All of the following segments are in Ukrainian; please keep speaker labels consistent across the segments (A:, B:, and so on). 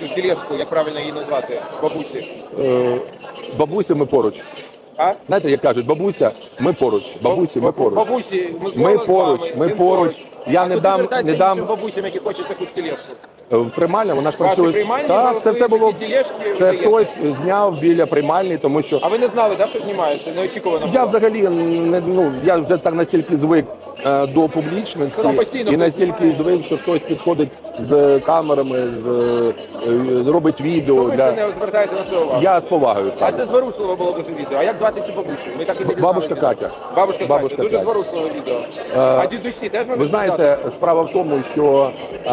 A: цю тележку, як правильно її назвати, бабусі?
B: Е, бабусі, ми поруч.
A: А?
B: Знаєте, як кажуть, бабуся, ми поруч. Бабусі, ми поруч.
A: Бабусі, Микола
B: Ми
A: з
B: поруч,
A: вами,
B: ми
A: він
B: поруч. Я
A: а
B: не
A: куди
B: дам-
A: звертатися
B: не дам-
A: іншим бабусям, які хочуть таку ж тележку?
B: Е, Приймальня, вона ж
A: Ваші
B: працює.
A: приймальні,
B: так, це все було.
A: такі тележки
B: Це
A: видаєте?
B: хтось зняв біля приймальні, тому що
A: А ви не знали, да, що знімається? Неочікувано.
B: я
A: було.
B: взагалі не ну я вже так настільки звик до публічності і настільки звик, що хтось підходить з камерами, з е, зробить відео
A: ви це
B: для
A: не звертаєте на це увагу.
B: я з повагою
A: А це зворушливо було дуже відео. А як звати цю бабусю? Ми так і не
B: Бабушка. Катя.
A: Бабушка,
B: Бабушка
A: Катя. Дуже зворушливе відео.
B: Е,
A: а дідусі теж можуть
B: Ви знаєте,
A: звертатися?
B: справа в тому, що е,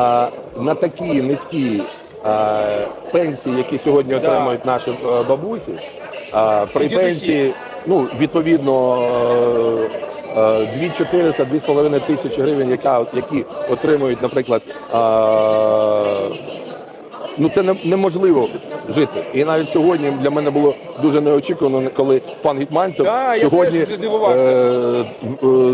B: на такі низькі е, пенсії, які сьогодні отримують наші е, бабусі, е, при пенсії, ну відповідно. е, е, 2400 2,5 тисячі гривень, яка, які отримують, наприклад, е, ну це неможливо жити. І навіть сьогодні для мене було дуже неочікувано, коли пан Гетманцев
A: Да,
B: сьогодні е,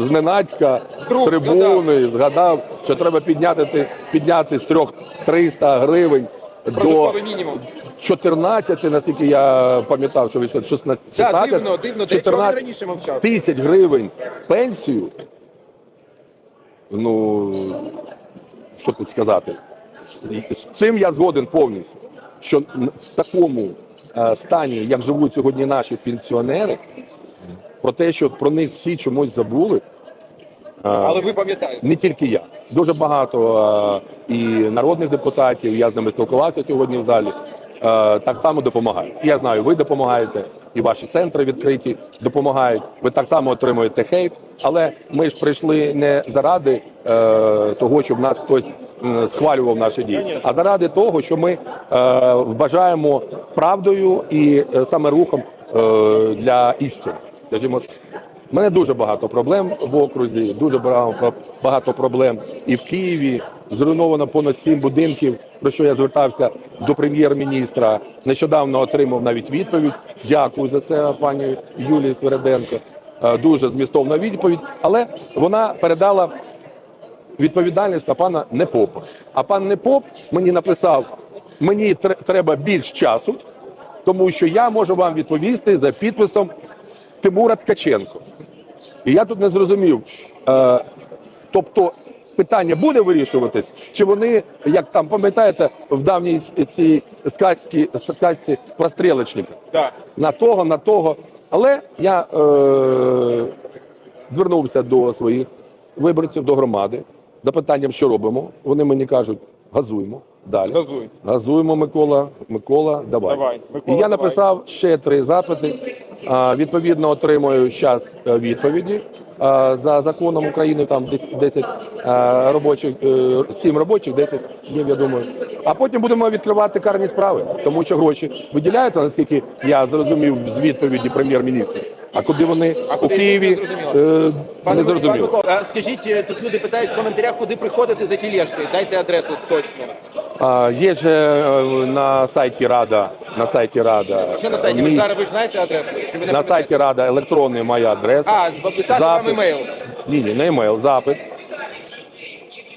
B: зненацька з трибуни згадав, що треба підняти ти- підняти з трьох 300 гривень до
A: мінімум.
B: 14, наскільки я пам'ятав, що ви ще 16,
A: Так,
B: 16
A: дивно, дивно. Для
B: 14
A: раніше мовчав?
B: тисяч гривень пенсію. Ну що тут сказати? З цим я згоден повністю. Що в такому е, стані, як живуть сьогодні наші пенсіонери, про те, що про них всі чомусь забули.
A: Але ви пам'ятаєте.
B: не тільки я. Дуже багато і народних депутатів, я з ними спілкувався сьогодні в залі, так само допомагають. Я знаю, ви допомагаєте, і ваші центри відкриті допомагають. Ви так само отримуєте хейт. Але ми ж прийшли не заради е, того, щоб нас хтось схвалював наші дії, а заради того, що ми е, вважаємо правдою і е, саме рухом е, для істини. Скажімо, у мене дуже багато проблем в окрузі, дуже багато проблем і в Києві. Зруйновано понад сім будинків, про що я звертався до прем'єр-міністра. Нещодавно отримав навіть відповідь. Дякую за це, пані Юлії Свереденко. Е, Дуже змістовна відповідь, але вона передала відповідальність на пана Непопа. А пан Непоп мені написав: мені треба більш часу, тому що я можу вам відповісти за підписом Тимура Ткаченко. І я тут не зрозумів. Е, тобто питання буде вирішуватись, чи вони, як там пам'ятаєте, в давній цій сказці, сказці про стрілочника,
A: Так.
B: на того, на того. Але я е, звернувся до своїх виборців, до громади, за питанням, що робимо. Вони мені кажуть, газуємо далі.
A: Газуй.
B: Газуємо, Микола. Микола, давай.
A: Давай, Микола,
B: і я
A: давай.
B: написав ще три запити. А, відповідно, отримую час відповіді. За законом України там десь 10 робочих, 7 робочих, 10 днів, я думаю. А потім будемо відкривати карні справи, тому що гроші виділяються, наскільки я зрозумів з відповіді прем'єр-міністра. А куди вони
A: А
B: у
A: куди
B: Києві
A: не
B: е, не зрозуміло.
A: Скажіть, е, тут люди питають в коментарях, куди приходити за тележкою. Дайте адресу точно.
B: Є же е, на сайті Рада, на сайті Рада.
A: Що на сайті? Ви ж зараз ви ж знаєте адресу? Чи ви не
B: на
A: пам'ятаєте?
B: сайті Рада електронний моя адреса.
A: А, записати вам емейл.
B: Ні, ні, не емейл, запит.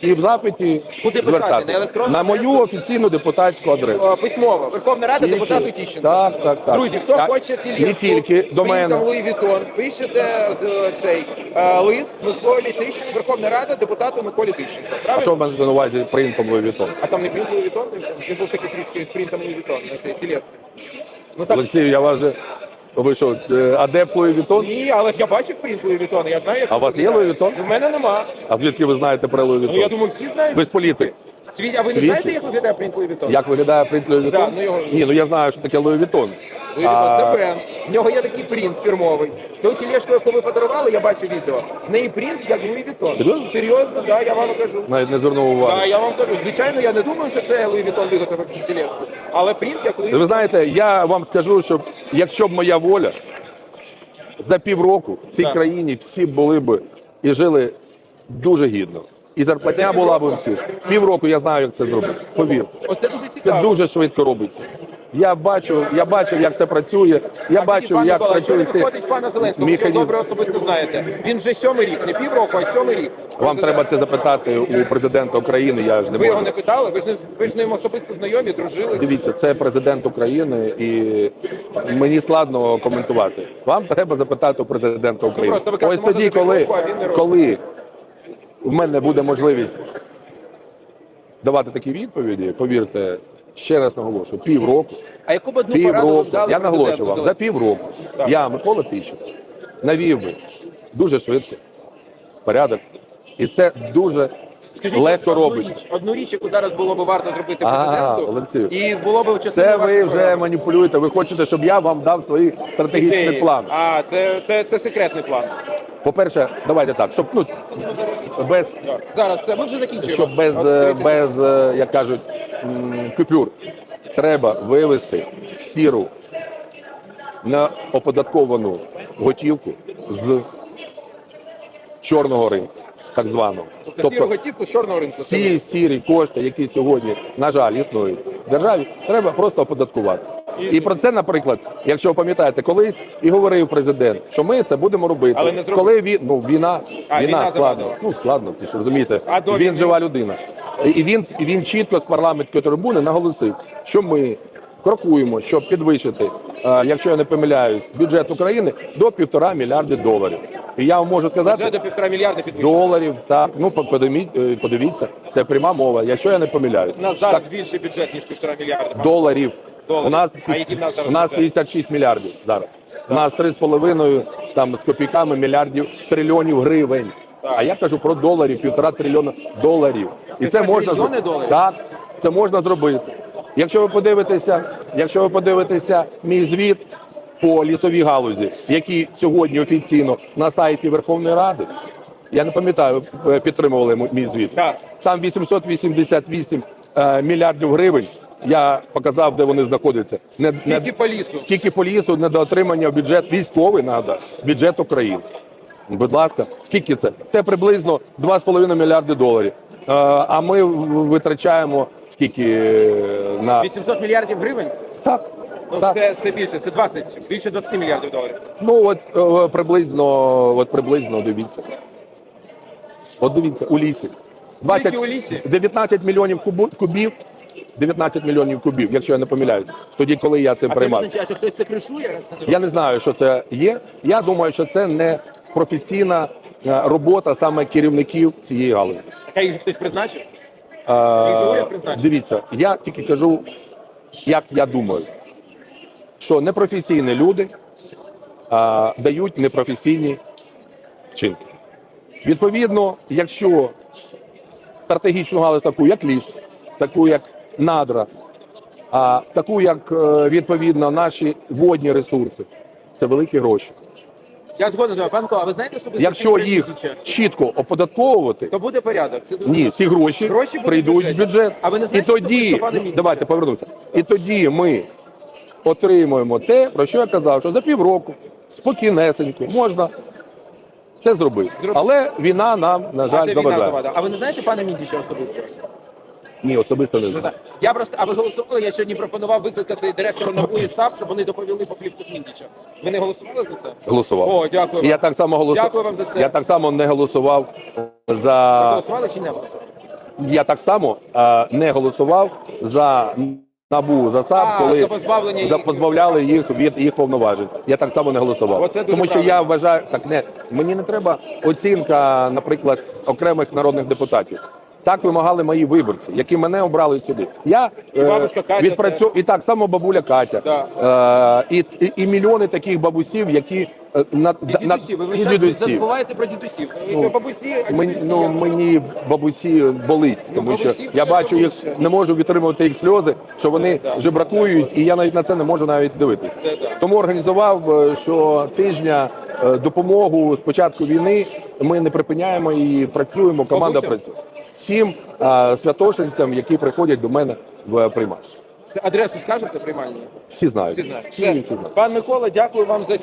B: І в запиті
A: Куди писати? На електронну
B: на мою офіційну депутатську адресу.
A: О, Письмово. Верховна Рада,
B: Тільки-
A: депутат Тищенко.
B: Так, так, так.
A: Друзі, хто
B: Так.
A: хоче тележку,
B: Не тільки до мене.
A: Луї Вітон, пишете з, цей е, лист Миколі Тищенко, Верховна Рада, депутату Миколі Тищенко.
B: А
A: Правильно?
B: що в мене на увазі принтом Vuitton?
A: А там не принт Луї Вітон? Він був такий трішки з принтом Луї Вітон на цій тележці. Ну так,
B: Олексій, я вас же ви що, е, адепт Louis Vuitton?
A: ні, але ж я бачив принт Луї Вітона, я знаю, як
B: А у вас є
A: виглядає.
B: Louis Vuitton?
A: Ну, мене нема.
B: А звідки ви знаєте про Louis
A: Ну я думаю, всі знають.
B: Ви з поліції.
A: Світ, а ви не
B: Світі?
A: знаєте, як виглядає принт Луї Вітон?
B: Як виглядає принт Louis Vuitton?
A: Да, ну його-
B: Ні, ну я знаю, що таке Louis Vuitton.
A: Луї Вітон,
B: А,
A: це бренд. В нього є такий принт фірмовий. Ту тележку, яку ви подарували, я бачу відео. В неї принт як Луї Вітон.
B: Серйозно?
A: Серйозно, да, я вам кажу.
B: Навіть не звернув увагу.
A: Так, я вам кажу. Звичайно, я не думаю, що це Луї Вітон виготовив цю тележку. Але принт я Луї
B: Ви знаєте, я вам скажу, що якщо б моя воля за півроку в цій
A: Так.
B: країні всі були б і жили дуже гідно. І зарплатня була б у всіх. Півроку я знаю, як це зробити. Повірте. Це дуже швидко робиться. Я бачу, я бачив, як це працює. Я
A: А
B: бачив, як працює цей
A: виходить пана Зеленського, ви добре особисто знаєте. Він вже сьомий рік, не півроку, а сьомий рік.
B: Вам треба це запитати у президента України. Я ж не
A: Ви його не питали? Ви ж не ви ж ним особисто знайомі, дружили.
B: Дивіться, це президент України, і мені складно коментувати. Вам треба запитати у президента України.
A: просто ви
B: Ось тоді, коли,
A: робить.
B: коли в мене буде можливість давати такі відповіді, повірте, ще раз наголошую, півроку,
A: А яку б одну пораду ви б
B: півроку.
A: дали
B: Я наголошую
A: президенту
B: вам, за півроку я, Микола Тищенко, навів би дуже швидко порядок. І це дуже
A: Скажіть,
B: легко
A: одну
B: робиться.
A: річ, одну річ, яку зараз було б варто зробити
B: А,
A: президенту,
B: Олексію.
A: і було б частиною
B: Це ви
A: вашої
B: вже
A: програми.
B: маніпулюєте. Ви хочете, щоб я вам дав свої стратегічні
A: Ідеї.
B: плани.
A: А, це, це, це секретний план.
B: По-перше, давайте так, щоб ну без
A: Зараз це ми вже закінчуємо.
B: щоб без,
A: От,
B: е,
A: 30
B: без е, як кажуть, м, купюр треба вивести сіру неоподатковану готівку з чорного ринку, так званого.
A: Тобто сіру готівку з чорного ринку.
B: всі сірі кошти, які сьогодні, на жаль, існують в державі, треба просто оподаткувати. І про це, наприклад, якщо ви пам'ятаєте, колись і говорив президент, що ми це будемо робити.
A: Але не.
B: Коли він ну війна,
A: А,
B: війна,
A: війна
B: складно. Ну складно, ти ж розумієте.
A: А
B: він
A: війни?
B: жива людина. І він і він чітко з парламентської трибуни наголосив, що ми крокуємо, щоб підвищити, е, якщо я не помиляюсь, бюджет України до півтора мільярди доларів. І я вам можу сказати,
A: до півтора мільярда
B: доларів. Так, ну подивіть, е, подивіться, це пряма мова. Якщо я не помиляюсь,
A: У нас зараз
B: так,
A: більший бюджет, ніж півтора мільярда.
B: доларів.
A: Доларів.
B: У нас
A: А який в нас зараз
B: у нас
A: бюджет?
B: 56 мільярдів зараз. У нас 3,5 там з копійками мільярдів трильйонів гривень.
A: Так.
B: А я кажу про доларів, півтора трильйона доларів. І це можна
A: доларів?
B: Так, це можна зробити. Якщо ви подивитеся, якщо ви подивитеся мій звіт по лісовій галузі, який сьогодні офіційно на сайті Верховної Ради, я не пам'ятаю, е, підтримували мій звіт. Там 888 е, мільярдів гривень. Я показав, де вони знаходяться. Не, не-
A: по лісу.
B: тільки по лісу недоотримання в бюджет військовий треба, бюджет України. Будь ласка, скільки це? Це приблизно 2,5 мільярди доларів. Е, а ми витрачаємо скільки на
A: 800 мільярдів гривень?
B: так.
A: Ну,
B: так.
A: це, це більше, це 20, більше 20 мільярдів доларів.
B: Ну от е, приблизно, от приблизно дивіться. От дивіться, у лісі.
A: Тільки у лісі?
B: 19 мільйонів кубу- кубів. 19 мільйонів кубів, якщо я не помиляюсь. Тоді, коли я це
A: А це
B: приймав.
A: означає, що хтось це кришує? раз на
B: Я не знаю, що це є. Я думаю, що це не професійна е, робота саме керівників цієї галузі.
A: Так, їх же хтось призначив?
B: Е,
A: Їх же уряд призначив.
B: Дивіться, я тільки кажу, як я думаю, що непрофесійні люди е, дають непрофесійні вчинки. Відповідно, якщо стратегічну галузь, таку як ліс, таку як надра, а таку як е, відповідно наші водні ресурси, це великі гроші.
A: Я згоден з вами, пан Микола, а ви знаєте особисто
B: Якщо їх чітко оподатковувати,
A: то буде порядок. Це
B: ні, ці гроші,
A: Гроші
B: прийдуть
A: в
B: бюджет.
A: А ви не
B: і тоді ну,
A: Міндіча?
B: давайте повернемося. І тоді ми отримуємо те, про що я казав, що за півроку спокійнесенько можна це зробити.
A: Зроб-
B: Але війна нам, на жаль, заважає.
A: завада. А ви не знаєте пана Міндіча особисто?
B: Ні, особисто не
A: Ну,
B: знаю.
A: Я просто, а ви голосували? Я сьогодні пропонував викликати директора НАБУ і САП, щоб вони доповіли по плівку Міндіча. Ви не голосували за це?
B: Голосував.
A: О, дякую.
B: І я так само голосував.
A: Дякую вам за це.
B: Я так само не голосував за.
A: Ви голосували чи не голосували?
B: я так само е, не голосував за набу за САП,
A: А,
B: коли
A: за позбавлення
B: за
A: їх-
B: позбавляли їх від їх повноважень. Я так само не голосував.
A: Оце дуже
B: Тому що
A: правильно.
B: я вважаю, так не мені не треба оцінка, наприклад, окремих народних депутатів. Так вимагали мої виборці, які мене обрали сюди. Я
A: І бабушка Катя
B: відпрацю... і так само бабуля Катя, е, і, і, і мільйони таких бабусів, які е, на,
A: І дідусів. Ви
B: і
A: весь забуваєте про дідусів.
B: Ну,
A: бабусі, а
B: Мені,
A: дідусі,
B: ну,
A: я-
B: мені бабусі болить,
A: Ну,
B: тому що
A: бабусі
B: я
A: теж
B: бачу їх, не можу відтримувати їх сльози, що вони жебракують, і я навіть на це не можу навіть дивитися.
A: Це так.
B: Тому організував, е, що тижня е, допомогу з початку війни ми не припиняємо і працюємо. Команда
A: Бабусям?
B: працює всім святошинцям, які приходять до мене в приймач.
A: Адресу скажете приймальні?
B: Всі знають.
A: Всі знають.
B: Всі, всі знають.
A: Пан Микола, дякую вам за